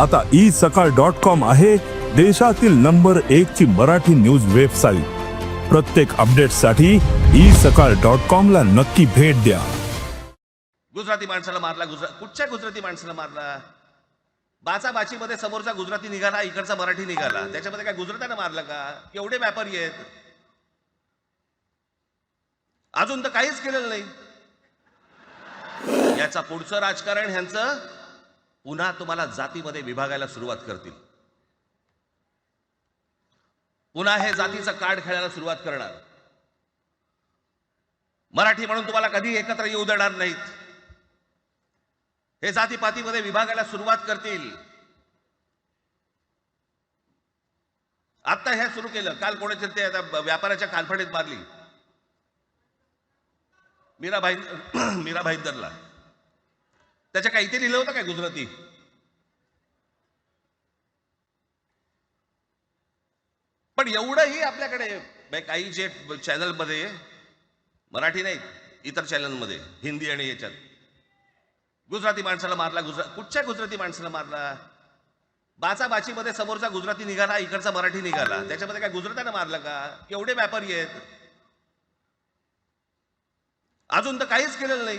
आता ई सकाळ dot com आहे देशातील नंबर एक ची मराठी न्यूज वेबसाईट. प्रत्येक अपडेटसाठी ई सकाळ डॉट कॉम ला नक्की भेट द्या. गुजराती माणसाला मारला गुजरात कुठच्या गुजराती माणसाला मारला? बाचा बाचीमध्ये समोरचा गुजराती निघाला इकडचा मराठी निघाला. त्याच्यामध्ये काय गुजरातानं मारलं का? एवढे व्यापारी आहेत. अजून तर काहीच केलेलं नाही. याचा पुढचं राजकारण ह्यांचं पुन्हा तुम्हाला जातीमध्ये विभागायला सुरुवात करतील. पुन्हा हे जातीचं कार्ड खेळायला सुरुवात करणार. मराठी म्हणून तुम्हाला कधी एकत्र येऊ देणार नाहीत. हे जातीपातीमध्ये विभागायला सुरुवात करतील. आता हे सुरू केलं. काल कोणाच्या ते आता व्यापाऱ्याच्या कानफडीत मारली. मीराबाई मीरा भाईंदरला. त्याच्या काही ते लिहिलं होतं काय गुजराती? पण एवढंही आपल्याकडे काही जे चॅनलमध्ये मराठी नाही इतर चॅनलमध्ये हिंदी आणि याच्यात. गुजराती माणसाला मारला गुजरात कुठच्या गुजराती माणसाला मारला? बाचा बाचीमध्ये समोरचा गुजराती निघाला इकडचा मराठी निघाला. त्याच्यामध्ये काय गुजरात्यानं मारलं का? एवढे व्यापारी आहेत? अजून तर काहीच केलेलं नाही.